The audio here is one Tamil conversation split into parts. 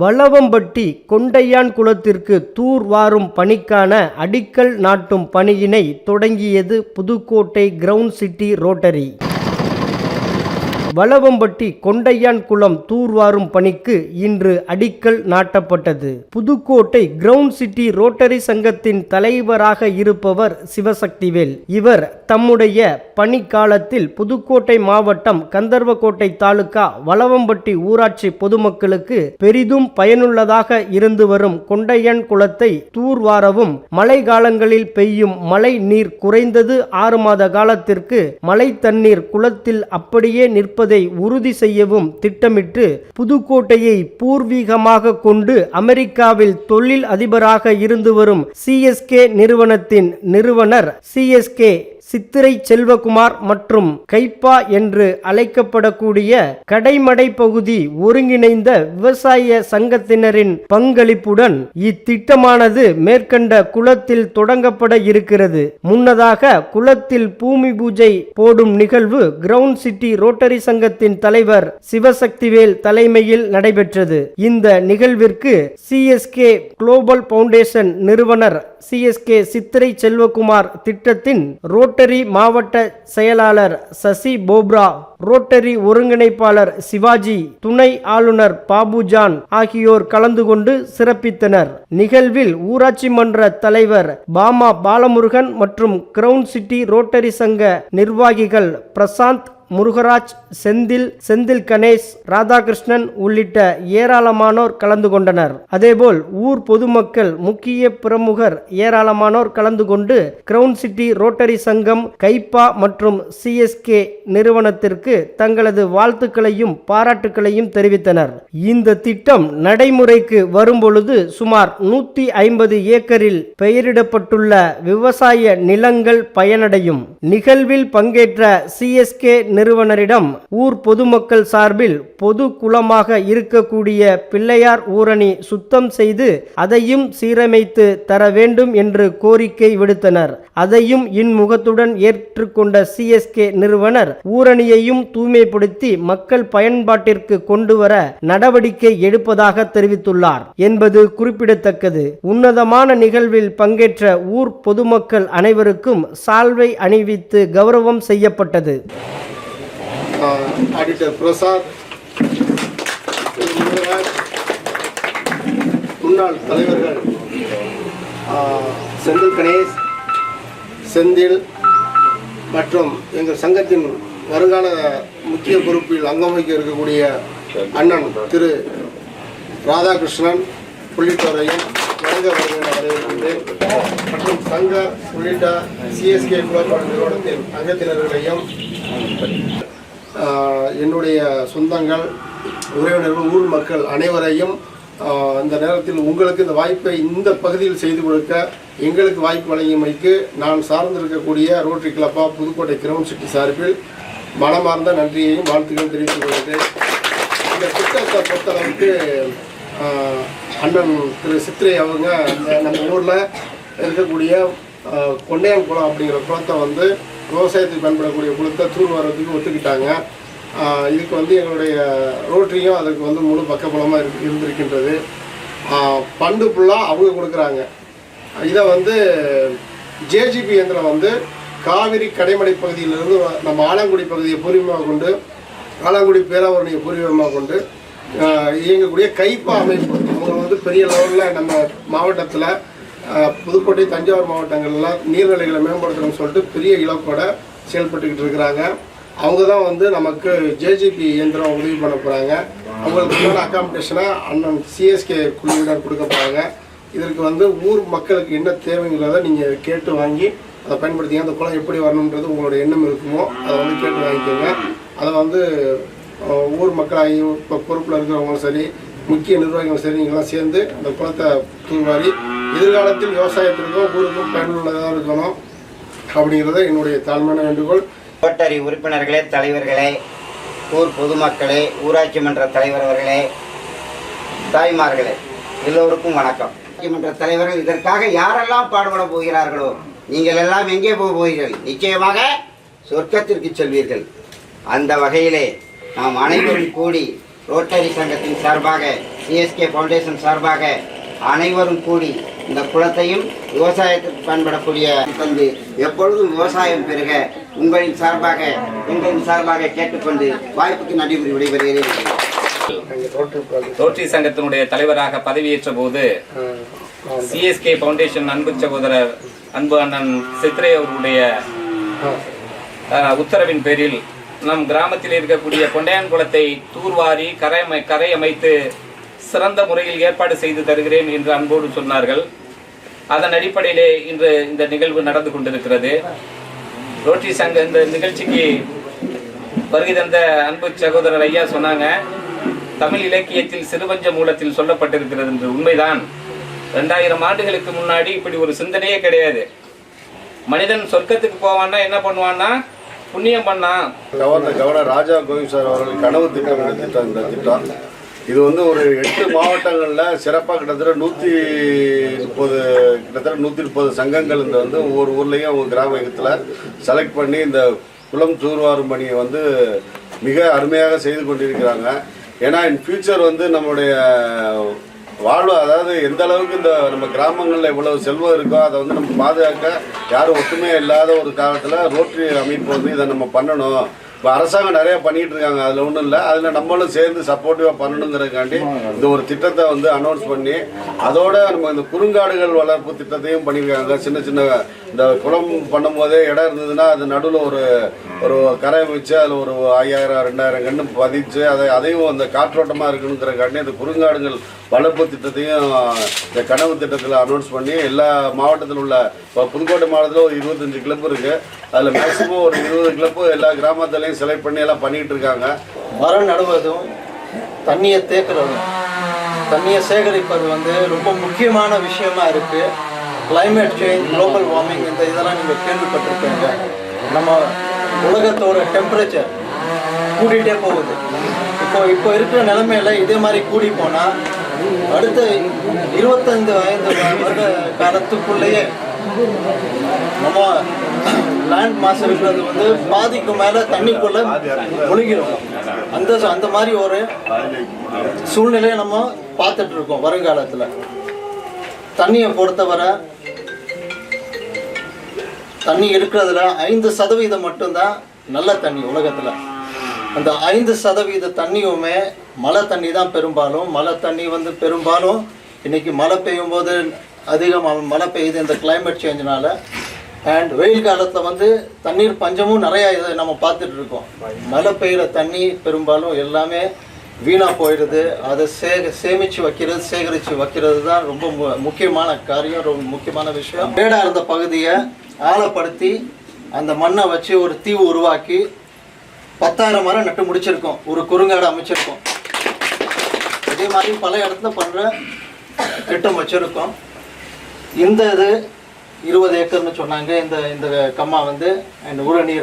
வளவம்பட்டி கொண்டையான் குளத்திற்கு தூர் வாரும் பணிக்கான அடிக்கல் நாட்டும் பணியினை தொடங்கியது Pudukkottai ground city rotary. Valavampatti Kondaiyan குளம் தூர்வாரும் பணிக்கு இன்று அடிக்கல் நாட்டப்பட்டது. புதுக்கோட்டை கிரவுண்ட் சிட்டி ரோட்டரி சங்கத்தின் தலைவராக இருப்பவர் சிவசக்திவேல். இவர் தம்முடைய பணிக்காலத்தில் புதுக்கோட்டை மாவட்டம் கந்தர்வக்கோட்டை தாலுகா வளவம்பட்டி ஊராட்சி பொதுமக்களுக்கு பெரிதும் பயனுள்ளதாக இருந்து வரும் கொண்டையன் குளத்தை தூர்வாரவும் மழை காலங்களில் பெய்யும் மழை நீர் குறைந்தது ஆறு மாத காலத்திற்கு மழை தண்ணீர் குளத்தில் அப்படியே நிற்ப இருப்பதை உறுதி செய்யவும் திட்டமிட்டு புதுக்கோட்டையை பூர்வீகமாக கொண்டு அமெரிக்காவில் தொழில் அதிபராக இருந்து வரும் சிஎஸ்கே நிறுவனத்தின் நிறுவனர் சிஎஸ்கே சித்திரை செல்வகுமார் மற்றும் கைப்பா என்று அழைக்கப்படக்கூடிய கடைமடை பகுதி ஒருங்கிணைந்த விவசாய சங்கத்தினரின் பங்களிப்புடன் இத்திட்டமானது மேற்கண்ட குளத்தில் தொடங்கப்பட இருக்கிறது. முன்னதாக குளத்தில் பூமி பூஜை போடும் நிகழ்வு கிரவுண்ட் சிட்டி ரோட்டரி சங்கத்தின் தலைவர் சிவசக்திவேல் தலைமையில் நடைபெற்றது. இந்த நிகழ்விற்கு சிஎஸ்கே குளோபல் பவுண்டேஷன் நிறுவனர் சிஎஸ்கே சித்திரை செல்வகுமார் திட்டத்தின் ரோட்டரி மாவட்ட செயலாளர் சசி போப்ரா ரோட்டரி ஒருங்கிணைப்பாளர் சிவாஜி துணை ஆளுநர் பாபுஜான் ஆகியோர் கலந்து கொண்டு சிறப்பித்தனர். நிகழ்வில் ஊராட்சி மன்ற தலைவர் பாமா பாலமுருகன் மற்றும் கிரவுன் சிட்டி ரோட்டரி சங்க நிர்வாகிகள் பிரசாந்த் முருகராஜ் செந்தில் செந்தில் கணேஷ் ராதாகிருஷ்ணன் உள்ளிட்ட ஏராளமானோர் கலந்து கொண்டனர். அதேபோல் ஊர் பொதுமக்கள் முக்கிய பிரமுகர் ஏராளமானோர் கலந்து கொண்டு கிரவுன் சிட்டி ரோட்டரி சங்கம் கைப்பா மற்றும் சிஎஸ்கே நிறுவனத்திற்கு தங்களது வாழ்த்துக்களையும் பாராட்டுக்களையும் தெரிவித்தனர். இந்த திட்டம் நடைமுறைக்கு வரும்பொழுது சுமார் நூத்தி ஐம்பது ஏக்கரில் பெயரிடப்பட்டுள்ள விவசாய நிலங்கள் பயனடையும். நிகழ்வில் பங்கேற்ற சிஎஸ்கே நிறுவனரிடம் ஊர் பொதுமக்கள் சார்பில் பொது குளமாக இருக்கக்கூடிய பிள்ளையார் ஊரணி சுத்தம் செய்து அதையும் சீரமைத்து தர வேண்டும் என்று கோரிக்கை விடுத்தனர். அதையும் இன்முகத்துடன் ஏற்றுக்கொண்ட சிஎஸ்கே நிறுவனர் ஊரணியையும் தூய்மைப்படுத்தி மக்கள் பயன்பாட்டிற்கு கொண்டு வர நடவடிக்கை எடுப்பதாக தெரிவித்துள்ளார் என்பது குறிப்பிடத்தக்கது. உன்னதமான நிகழ்வில் பங்கேற்ற ஊர் பொதுமக்கள் அனைவருக்கும் சால்வை அணிவித்து கௌரவம் செய்யப்பட்டது. ஆடிட்டர் பிரசாத். முன்னாள் தலைவர்கள் செந்தில் கணேஷ் செந்தில் மற்றும் எங்கள் சங்கத்தின் வருங்கால முக்கிய பொறுப்பில் அங்கம் வகிக்க இருக்கக்கூடிய அண்ணன் திரு ராதாகிருஷ்ணன் உள்ளிட்டோரையும் வழங்க வரவேற்கின்றேன் மற்றும் சங்க உள்ளிட்ட சிஎஸ்கே குளோபல் நிறுவனத்தின் அங்கத்தினர்களையும் என்னுடைய சொந்தங்கள் உறவினர்கள் ஊர் மக்கள் அனைவரையும் இந்த நேரத்தில் உங்களுக்கு இந்த வாய்ப்பை இந்த பகுதியில் செய்து கொடுக்க எங்களுக்கு வாய்ப்பு வழங்கியமைக்கு நான் சார்ந்திருக்கக்கூடிய ரோட்டரி கிளப்பா புதுக்கோட்டை கிரவுண்ட் சிட்டி சார்பில் மனமார்ந்த நன்றியையும் வாழ்த்துக்களும் தெரிவித்துக் கொள்கிறேன். இந்த திட்டத்தை பொறுத்தளவுக்கு அண்ணன் திரு சித்திரை அவங்க நம்ம ஊரில் இருக்கக்கூடிய ஆஹ் கொண்டையான் குளம் அப்படிங்கிற குளத்தை வந்து விவசாயத்துக்கு பயன்படக்கூடிய குளத்தை தூர் வர்றதுக்கு ஒத்துக்கிட்டாங்க. இதுக்கு வந்து எங்களுடைய ரோட்டரியும் அதுக்கு வந்து முழு பக்கபலமாக இருக்கு இருந்திருக்கின்றது. பண்டு ஃபுல்லாக அவங்க கொடுக்குறாங்க. இதை வந்து ஜேஜிபி இயந்திரம் வந்து காவிரி கடைமடை பகுதியிலிருந்து நம்ம ஆலங்குடி பகுதியை பூர்வீகமாக கொண்டு ஆலங்குடி பேராவரணியை பூர்வீகமாக கொண்டு இயங்கக்கூடிய கைப்பா அமைப்பு. அவங்க வந்து பெரிய லெவலில் நம்ம மாவட்டத்தில் புதுக்கோட்டை தஞ்சாவூர் மாவட்டங்கள்லாம் நீர்நிலைகளை மேம்படுத்தணும்னு சொல்லிட்டு பெரிய இலக்கோட செயல்பட்டுக்கிட்டு இருக்கிறாங்க. அவங்க தான் வந்து நமக்கு ஜேஜிபி இயந்திரம் உதவி பண்ண போகிறாங்க அவங்களுக்கு உண்டான அக்காமடேஷனாக அண்ணன் சிஎஸ்கே குழுவினர் கொடுக்க போகிறாங்க இதற்கு வந்து ஊர் மக்களுக்கு என்ன தேவைங்கிறத நீங்கள் கேட்டு வாங்கி அதை பயன்படுத்திங்க அந்த குளம் எப்படி வரணுன்றது உங்களோட எண்ணம் இருக்குமோ அதை வந்து கேட்டு வாங்கிக்கோங்க. அதை வந்து ஊர் மக்களாகியும் இப்போ பொறுப்பில் இருக்கிறவங்களும் சரி முக்கிய நிர்வாகிகள் சரி நீங்களாம் சேர்ந்து அந்த குளத்தை தூர்வாரி எதிர்காலத்தில் விவசாயத்திற்கும் ஊருக்கும் பயனுள்ளதாக இருக்கணும் அப்படிங்கிறத என்னுடைய தாழ்மையான வேண்டுகோள். கோட்டரி உறுப்பினர்களே தலைவர்களே ஊர் பொதுமக்களே ஊராட்சி மன்ற தலைவர் அவர்களே தாய்மார்களே எல்லோருக்கும் வணக்கம். ஊராட்சி மன்ற தலைவர்கள் இதற்காக யாரெல்லாம் பாடுபட போகிறார்களோ நீங்கள் எல்லாம் எங்கே போக போகிறீர்கள்? நிச்சயமாக சொர்க்கத்திற்கு செல்வீர்கள். அந்த வகையிலே நாம் அனைவரும் கூடி ரோட்டரி சங்கத்தின் சார்பாக சிஎஸ்கே ஃபவுண்டேஷன் சார்பாக அனைவரும் கூடி இந்த குளத்தையும் விவசாயத்திற்கு பயன்படக்கூடிய தந்து எப்பொழுதும் விவசாயம் பெருக உங்களின் சார்பாக எங்களின் சார்பாக கேட்டுக்கொண்டு வாய்ப்புக்கு நடைபெறி விடைபெறுகிறேன். ரோட்டரி சங்கத்தினுடைய தலைவராக பதவியேற்ற போது சிஎஸ்கே பவுண்டேஷன் அன்பு சகோதரர் அன்பு அண்ணன் சித்ரே அவர்களுடைய அஹ், உத்தரவின் பேரில் நம் கிராமத்தில் இருக்கக்கூடிய கொண்டையான் குளத்தை தூர்வாரி கரை அமை- கரை அமைத்து சிறந்த முறையில் ஏற்பாடு செய்து தருகிறேன் என்று அன்போடு சொன்னார்கள். அதன் அடிப்படையிலே இன்று இந்த நிகழ்வு நடந்து கொண்டிருக்கிறது. ரோட்டரி சங்க இந்த நிகழ்ச்சிக்கு வருகை தந்த அன்பு சகோதரர் ஐயா சொன்னாங்க தமிழ் இலக்கியத்தில் சிறுபஞ்ச மூலத்தில் சொல்லப்பட்டிருக்கிறது என்று உண்மைதான். ரெண்டாயிரம் ஆண்டுகளுக்கு முன்னாடி இப்படி ஒரு சிந்தனையே கிடையாது. மனிதன் சொர்க்கத்துக்கு போவான்னா என்ன பண்ணுவான்னா புண்ணியம் பண்ணா. Governor governor Raja Govind sir அவர்கள் கனவு திட்டம் இந்த திட்டம் இந்த திட்டம். இது வந்து ஒரு எட்டு மாவட்டங்களில் சிறப்பாக கிட்டத்தட்ட நூற்றி முப்பது கிட்டத்தட்ட நூற்றி முப்பது சங்கங்கள் இந்த வந்து ஒவ்வொரு ஊர்லேயும் அவங்க கிராமத்தில் செலக்ட் பண்ணி இந்த குளம் தூர்வாரும் பணியை வந்து மிக அருமையாக செய்து கொண்டிருக்கிறாங்க. ஏன்னா இன் ஃபியூச்சர் வந்து நம்முடைய வாழ்வு அதாவது எந்த அளவுக்கு இந்த நம்ம கிராமங்களில் இவ்வளவு செல்வம் இருக்கோ அதை வந்து நம்ம பாதுகாக்க யாரும் ஒற்றுமையாக இல்லாத ஒரு காலத்தில் ரோட்டரி அமைப்பு வந்து இதை நம்ம பண்ணணும். இப்போ அரசாங்கம் நிறைய பண்ணிட்டு இருக்காங்க அதில் ஒன்றும் இல்லை. அதில் நம்மளும் சேர்ந்து சப்போர்ட்டிவாக பண்ணணுங்கிறதுக்காண்டி இந்த ஒரு திட்டத்தை வந்து அனௌன்ஸ் பண்ணி அதோட நம்ம இந்த குறுங்காடுகள் வளர்ப்பு திட்டத்தையும் பண்ணியிருக்காங்க. சின்ன சின்ன இந்த குளம் பண்ணும்போதே இடம் இருந்ததுன்னா அது நடுவில் ஒரு ஒரு கரை வச்சு அதில் ஒரு ஐயாயிரம் ரெண்டாயிரம் கன்று பதிச்சு அதை அதையும் அந்த காற்றோட்டமாக இருக்கணுங்கிறக்காண்டி அந்த குறுங்காடுகள் வளர்ப்பு திட்டத்தையும் இந்த கனவு திட்டத்தில் அனௌன்ஸ் பண்ணி எல்லா மாவட்டத்தில் உள்ள இப்போ புதுக்கோட்டை மாவட்டத்தில் ஒரு இருபத்தஞ்சு கிளப் இருக்குது அதில் மேக்ஸிமம் ஒரு இருபது கிளப்பு எல்லா கிராமத்துலேயும் செலக்ட் பண்ணி எல்லாம் பண்ணிகிட்டு இருக்காங்க. மரம் நடுவதும் தண்ணியை தேக்குறதும் தண்ணியை சேகரிப்பது வந்து ரொம்ப முக்கியமான விஷயமா இருக்கு. கிளைமேட் சேஞ்ச் குளோபல் வார்மிங் இந்த இதெல்லாம் நீங்கள் கேள்விப்பட்டிருப்பீங்க. நம்ம உலகத்தோட டெம்பரேச்சர் கூட்டிகிட்டே போகுது. இப்போ இப்போ இருக்கிற நிலைமையில இதே மாதிரி கூடி போனால் அடுத்த இருபத்தைந்து ஐந்து வருட காலத்துக்குள்ளேயே நம்ம லேண்ட் மாஸ் இருக்கிறது வந்து பாதிக்கு மேல தண்ணிக்குள்ள முழுகிடும் அந்த அந்த மாதிரி ஒரு சூழ்நிலையை நம்ம பார்த்துட்டு இருக்கோம் வருங்காலத்துல. தண்ணியை பொறுத்தவரை தண்ணி இருக்கிறதுல ஐந்து சதவீதம் மட்டும்தான் நல்ல தண்ணி உலகத்தில். அந்த ஐந்து சதவீத தண்ணியுமே மழை தண்ணி தான் பெரும்பாலும். மழை தண்ணி வந்து பெரும்பாலும் இன்னைக்கு மழை பெய்யும் போது அதிகமாக மழை பெய்யுது இந்த கிளைமேட் சேஞ்சினால அண்ட் வெயில் காலத்தில் வந்து தண்ணீர் பஞ்சமும் நிறையா இதை நம்ம பார்த்துட்டு இருக்கோம். மழை பெய்கிற தண்ணி பெரும்பாலும் எல்லாமே வீணாக போயிடுது. அதை சே சேமித்து வைக்கிறது சேகரித்து வைக்கிறது தான் ரொம்ப மு- முக்கியமான காரியம் ரொம்ப முக்கியமான விஷயம். மேடாக இருந்த பகுதியை ஆழப்படுத்தி அந்த மண்ணை வச்சு ஒரு தீவு உருவாக்கி பத்தாயிரம் மரம் நட்டு முடிச்சிருக்கோம். ஒரு குறுங்காடு அமைச்சிருக்கோம். இதே மாதிரி பல இடத்துல பண்ணுற திட்டம் வச்சுருக்கோம். இந்த இது இருபது ஏக்கர்னு சொன்னாங்க. இந்த இந்த கம்மா வந்து அண்ட் ஊரணி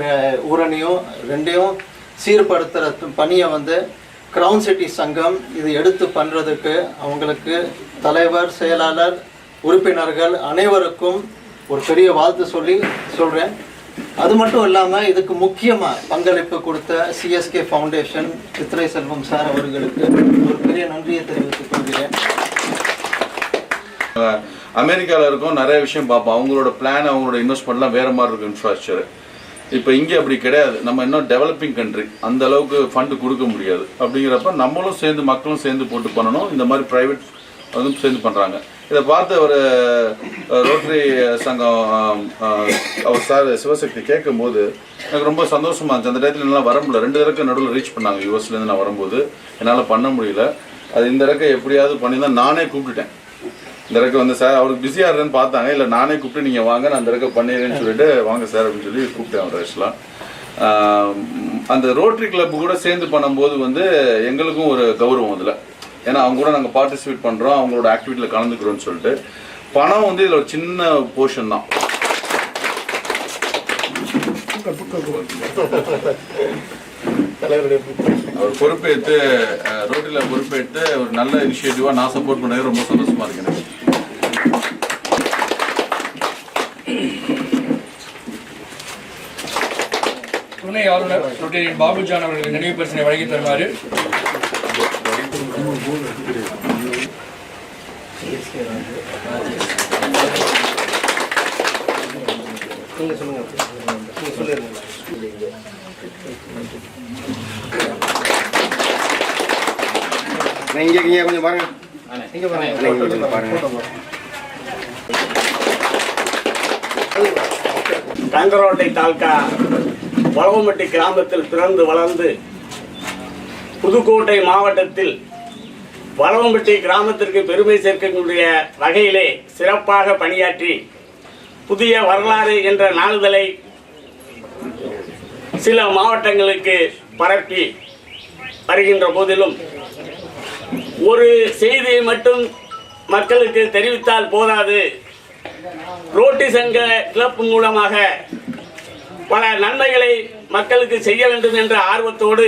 ஊரணியும் ரெண்டையும் சீர்படுத்துகிற பணியை வந்து கிரவுன் சிட்டி சங்கம் இது எடுத்து பண்ணுறதுக்கு அவங்களுக்கு தலைவர் செயலாளர் உறுப்பினர்கள் அனைவருக்கும் ஒரு பெரிய வாழ்த்து சொல்லி சொல்கிறேன் அது மட்டும் இல்லாமல் இதுக்கு முக்கியமாக பங்களிப்பு கொடுத்த CSK foundation Chithirai Selvam sir அவர்களுக்கு ஒரு பெரிய நன்றியை தெரிவித்துக் கொள்கிறேன். அமெரிக்காவில் இருக்கும் நிறைய விஷயம் பார்ப்போம். அவங்களோட பிளான் அவங்களோட இன்வெஸ்ட்மெண்ட்லாம் வேறு மாதிரி இருக்கும் இன்ஃப்ராஸ்ட்ரக்சர் இப்போ இங்கே அப்படி கிடையாது. நம்ம இன்னும் டெவலப்பிங் கண்ட்ரி அந்த அளவுக்கு ஃபண்டு கொடுக்க முடியாது. அப்படிங்கிறப்ப நம்மளும் சேர்ந்து மக்களும் சேர்ந்து போட்டு பண்ணணும். இந்த மாதிரி ப்ரைவேட் அதுவும் சேர்ந்து பண்ணுறாங்க இதை பார்த்து ஒரு ரோட்டரி சங்கம் அவர் சார் சிவசக்தி கேட்கும்போது எனக்கு ரொம்ப சந்தோஷமாக இருந்துச்சு. அந்த டயத்தில் என்னால் வர முடியல. ரெண்டு தடவை நடுவில் ரீச் பண்ணாங்க. யூஎஸ்லேருந்து நான் வரும்போது என்னால் பண்ண முடியல. அது இந்த தடவை எப்படியாவது பண்ணியிருந்தால் நானே கூப்பிட்டுட்டேன். இந்த தடவை வந்து சார் அவருக்கு பிஸியாக இருந்தேன்னு பார்த்தாங்க. இல்லை நானே கூப்பிட்டு நீங்கள் வாங்க நான் இந்த இறக்க பண்ணிடுறேன்னு சொல்லிட்டு வாங்க சார் அப்படின்னு சொல்லி கூப்பிட்டேன் அவர் ஆக்சுவலாக அந்த ரோட்டரி கிளப்பு கூட சேர்ந்து பண்ணும்போது வந்து எங்களுக்கும் ஒரு கௌரவம் அதில். ஏன்னா அவங்க கூட நாங்கள் பார்ட்டிசிபேட் பண்ணுறோம் அவங்களோட ஆக்டிவிட்டியில் கலந்துக்கிறோம்னு சொல்லிட்டு. பணம் வந்து இதில் ஒரு சின்ன போர்ஷன் தான். அவர் பொறுப்பேற்று ரோட்டில் பொறுப்பேற்று ஒரு நல்ல இனிஷியேட்டிவாக நான் சப்போர்ட் பண்ணது ரொம்ப சந்தோஷமா இருக்கேன் துணை ஆளுநர் பாபுஜான் அவர்களுக்கு நினைவு பரிசனை வழங்கி தருமாறு நான் இங்கே இங்கே கொஞ்சம் பாருங்க இங்கே பாருங்க இங்கே கொஞ்சம் பாருங்க கங்கரோட்டை தாலுகா வளவம்பட்டி கிராமத்தில் பிறந்து வளர்ந்து புதுக்கோட்டை மாவட்டத்தில் வளவம்பட்டி கிராமத்திற்கு பெருமை சேர்க்கக்கூடிய வகையிலே சிறப்பாக பணியாற்றி புதிய வரலாறு என்ற நாளிதழை சில மாவட்டங்களுக்கு பரப்பி வருகின்ற போதிலும் ஒரு செய்தியை மட்டும் மக்களுக்கு தெரிவித்தால் போதாது. ரோட்டி சங்க கிளப் மூலமாக பல நன்மைகளை மக்களுக்கு செய்ய வேண்டும் என்ற ஆர்வத்தோடு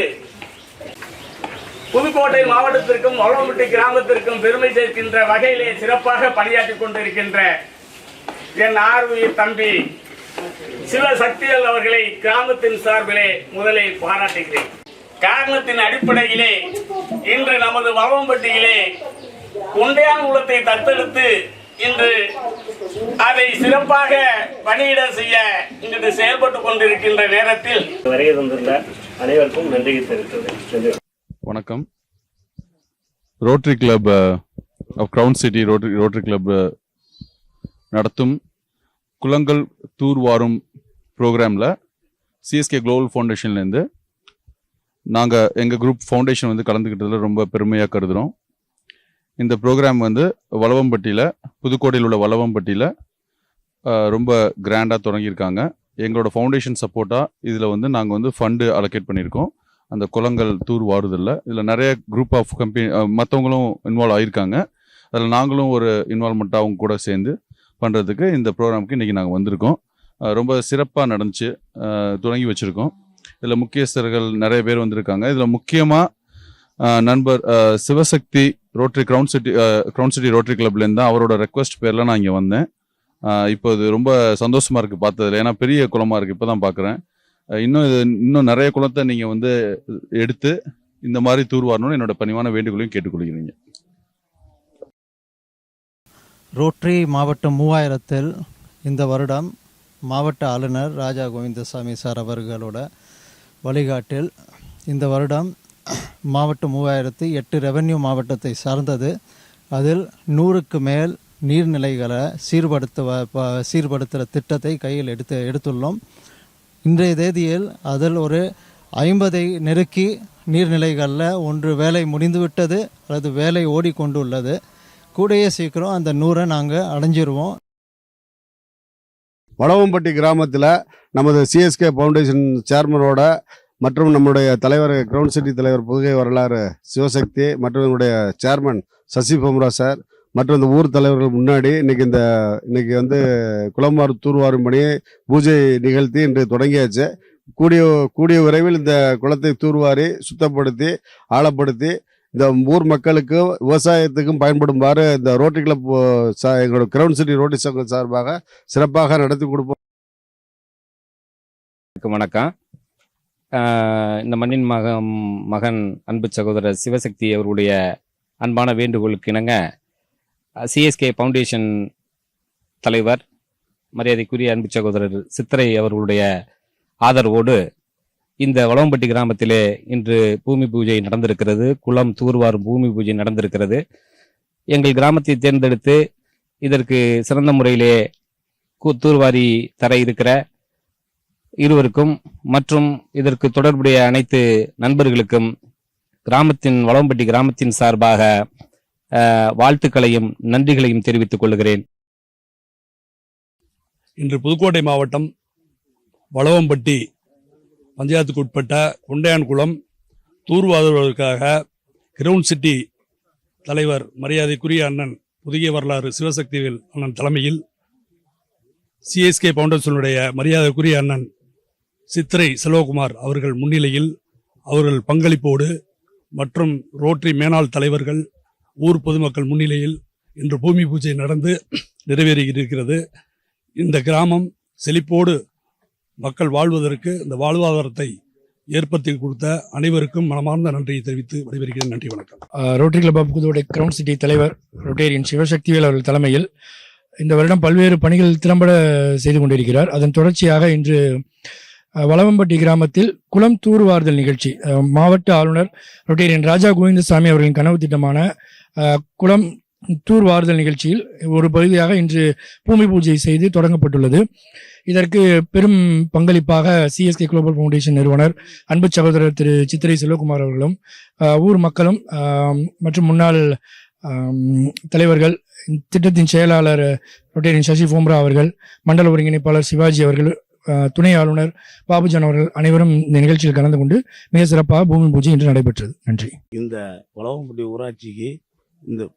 புதுக்கோட்டை மாவட்டத்திற்கும் வளவம்பட்டி கிராமத்திற்கும் பெருமை சேர்க்கின்ற வகையிலே சிறப்பாக பணியாற்றிக் கொண்டிருக்கின்ற என் ஆர்வீர் தம்பி சிவசக்திகள் அவர்களை கிராமத்தின் சார்பிலே முதலில் பாராட்டுகிறேன். காரணத்தின் அடிப்படையிலே இன்று நமது வளவம்பட்டியிலே குண்டையான் குலத்தை தத்தெடுத்து இன்று அதை சிறப்பாக பணியிட செய்ய இன்று செயல்பட்டு கொண்டிருக்கின்ற நேரத்தில் வரைய தந்துள்ள அனைவருக்கும் நன்றி தெரிவித்துள்ளேன் வணக்கம். Rotary club of crown city rotary rotary club நடத்தும் குளங்கள் தூர்வாரும் ப்ரோக்ராமில் சிஎஸ்கே குளோபல் ஃபவுண்டேஷன்லேருந்து நாங்கள் எங்கள் குரூப் ஃபவுண்டேஷன் வந்து கலந்துக்கிட்டதில் ரொம்ப பெருமையாக கருதுகிறோம் இந்த ப்ரோக்ராம் வந்து வளவம்பட்டியில் புதுக்கோட்டையில் உள்ள வளவம்பட்டியில் uh, ரொம்ப கிராண்டாக தொடங்கியிருக்காங்க. எங்களோட ஃபவுண்டேஷன் சப்போர்ட்டாக இதில் வந்து நாங்கள் வந்து ஃபண்டு அலோகேட் பண்ணியிருக்கோம். அந்த குளங்கள் தூர் வாருதில்ல. இதில் நிறைய குரூப் ஆஃப் கம்பெனி மற்றவங்களும் இன்வால்வ் ஆகியிருக்காங்க அதில் நாங்களும் ஒரு இன்வால்மெண்ட்டாக அவங்க கூட சேர்ந்து பண்ணுறதுக்கு இந்த ப்ரோக்ராமுக்கு இன்றைக்கி நாங்கள் வந்திருக்கோம். ரொம்ப சிறப்பாக நடந்துச்சு. தொடங்கி வச்சுருக்கோம். இதில் முக்கியஸ்தர்கள் நிறைய பேர் வந்திருக்காங்க. இதில் முக்கியமாக நண்பர் Sivasakthi rotary ground city ground city rotary கிளப்லேருந்து தான் அவரோட ரெக்வஸ்ட் பேரில் நான் இங்கே வந்தேன். இப்போ இது ரொம்ப சந்தோஷமாக இருக்குது பார்த்ததுல. ஏன்னா பெரிய குளமாக இருக்குது இப்போ தான் பார்க்குறேன் இன்னும் இது இன்னும் நிறைய குளத்தை நீங்கள் வந்து எடுத்து இந்த மாதிரி தூர்வாரணும்னு என்னோட பணிவான வேண்டுகோளையும் கேட்டுக்கொள்கிறீங்க. ரோட்டரி மாவட்டம் மூவாயிரத்தில் இந்த வருடம் மாவட்ட ஆளுநர் ராஜா கோவிந்தசாமி சார் அவர்களோட வழிகாட்டில் இந்த வருடம் மாவட்டம் மூவாயிரத்து எட்டு ரெவென்யூ மாவட்டத்தை சார்ந்தது. அதில் நூறுக்கு மேல் நீர்நிலைகளை சீர்படுத்த ப- சீர்படுத்துகிற திட்டத்தை கையில் எடுத்து எடுத்துள்ளோம். இன்றைய தேதியில் அதில் ஒரு ஐம்பதை நெருக்கி நீர்நிலைகளில் ஒன்று வேலை முடிந்துவிட்டது அல்லது வேலை ஓடிக்கொண்டுள்ளது. கூடயே சீக்கிரம் அந்த நூறை நாங்கள் அடைஞ்சிருவோம். வளவம்பட்டி கிராமத்தில் நமது சிஎஸ்கே ஃபவுண்டேஷன் சேர்மனோட மற்றும் நம்முடைய தலைவர் கிரவுண்ட் சிட்டி தலைவர் புதுகை வரலாறு சிவசக்தி மற்றும் என்னுடைய சேர்மன் சசி பொம்ரா சார் மற்றும் இந்த ஊர் தலைவர்கள் முன்னாடி இன்னைக்கு இந்த இன்னைக்கு வந்து குளமாறு தூர்வாரும் பணியை பூஜை நிகழ்த்தி இன்று தொடங்கியாச்சு. கூடிய கூடிய விரைவில் இந்த குளத்தை தூர்வாரி சுத்தப்படுத்தி ஆழப்படுத்தி இந்த ஊர் மக்களுக்கு விவசாயத்துக்கும் பயன்படுமாறு இந்த ரோட்டரி கிளப் சா- எங்களோட கிரவுண்ட் சிட்டி ரோட்டரி சங்கம் சார்பாக சிறப்பாக நடத்தி கொடுப்போம். வணக்கம் இந்த மண்ணின் மகன் மகன் அன்பு சகோதரர் சிவசக்தி அவருடைய அன்பான வேண்டுகோளுக்கு இணங்க சிஎஸ்கே ஃபவுண்டேஷன் தலைவர் மரியாதைக்குரிய அன்பு சகோதரர் சித்திரை அவர்களுடைய ஆதரவோடு இந்த வளவம்பட்டி கிராமத்திலே இன்று பூமி பூஜை நடந்திருக்கிறது. குளம் தூர்வாரும் பூமி பூஜை நடந்திருக்கிறது. எங்கள் கிராமத்தை தேர்ந்தெடுத்து இதற்கு சிறந்த முறையிலே தூர்வாரி தர இருக்கிற இருவருக்கும் மற்றும் இதற்கு தொடர்புடைய அனைத்து நண்பர்களுக்கும் கிராமத்தின் வளவம்பட்டி கிராமத்தின் சார்பாக வாழ்த்துக்களையும் நன்றிகளையும் தெரிவித்துக் கொள்கிறேன். இன்று புதுக்கோட்டை மாவட்டம் வளவம்பட்டி பஞ்சாயத்துக்கு உட்பட்ட குண்டையான்குளம் தூர்வாதவர்களுக்காக கிரவுண்ட் சிட்டி தலைவர் மரியாதைக்குரிய அண்ணன் புதிய வரலாறு சிவசக்திவேல் அண்ணன் தலைமையில் சிஎஸ்கே பவுண்டேஷனுடைய மரியாதைக்குரிய அண்ணன் சித்திரை செல்வகுமார் அவர்கள் முன்னிலையில் அவர்கள் பங்களிப்போடு மற்றும் ரோட்டரி மேனாள் தலைவர்கள் ஊர் பொதுமக்கள் முன்னிலையில் இன்று பூமி பூஜை நடந்து நிறைவேறியிருக்கிறது. இந்த கிராமம் செழிப்போடு மக்கள் வாழ்வதற்கு இந்த வாழ்வாதாரத்தை ஏற்படுத்தி கொடுத்த அனைவருக்கும் மனமார்ந்த நன்றியை தெரிவித்து விடைபெறுகிறேன். நன்றி வணக்கம். Rotary club of ground city தலைவர் ரொட்டேரியன் சிவசக்திவேல் அவர்கள் தலைமையில் இந்த வருடம் பல்வேறு பணிகள் திறம்பட செய்து கொண்டிருக்கிறார். அதன் தொடர்ச்சியாக இன்று வளவம்பட்டி கிராமத்தில் குளம் தூர்வார்தல் நிகழ்ச்சி மாவட்ட ஆளுநர் ரொட்டேரியன் ராஜா கோவிந்தசாமி அவர்களின் கனவு திட்டமான குளம் தூர்வாறுதல் நிகழ்ச்சியில் ஒரு பகுதியாக இன்று பூமி பூஜை செய்து தொடங்கப்பட்டுள்ளது. இதற்கு பெரும் பங்களிப்பாக சிஎஸ்கே குளோபல் ஃபவுண்டேஷன் நிறுவனர் அன்பு சகோதரர் திரு சித்திரை செல்வகுமார் அவர்களும் ஊர் மக்களும் மற்றும் முன்னாள் தலைவர்கள் திட்டத்தின் செயலாளர் ரொட்டேரியன் சசி போம்ரா அவர்கள் மண்டல ஒருங்கிணைப்பாளர் சிவாஜி அவர்கள் துணை ஆளுநர் பாபுஜான் அவர்கள் அனைவரும் இந்த நிகழ்ச்சியில் கலந்து கொண்டு மிக சிறப்பாக பூமி பூஜை இன்று நடைபெற்றது. நன்றி. இந்த வளவம்பட்டி ஊராட்சிக்கு இந்த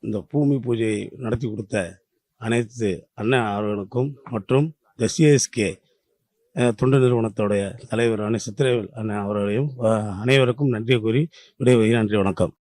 இந்த பூமி பூஜையை நடத்தி கொடுத்த அனைத்து அண்ணன் அவர்களுக்கும் மற்றும் இந்த சிஎஸ்கே தொண்டு நிறுவனத்துடைய தலைவரான சித்திரவேல் அண்ணன் அவர்களையும் அனைவருக்கும் நன்றி கூறி விடைபெறுகிறேன். நன்றி வணக்கம்.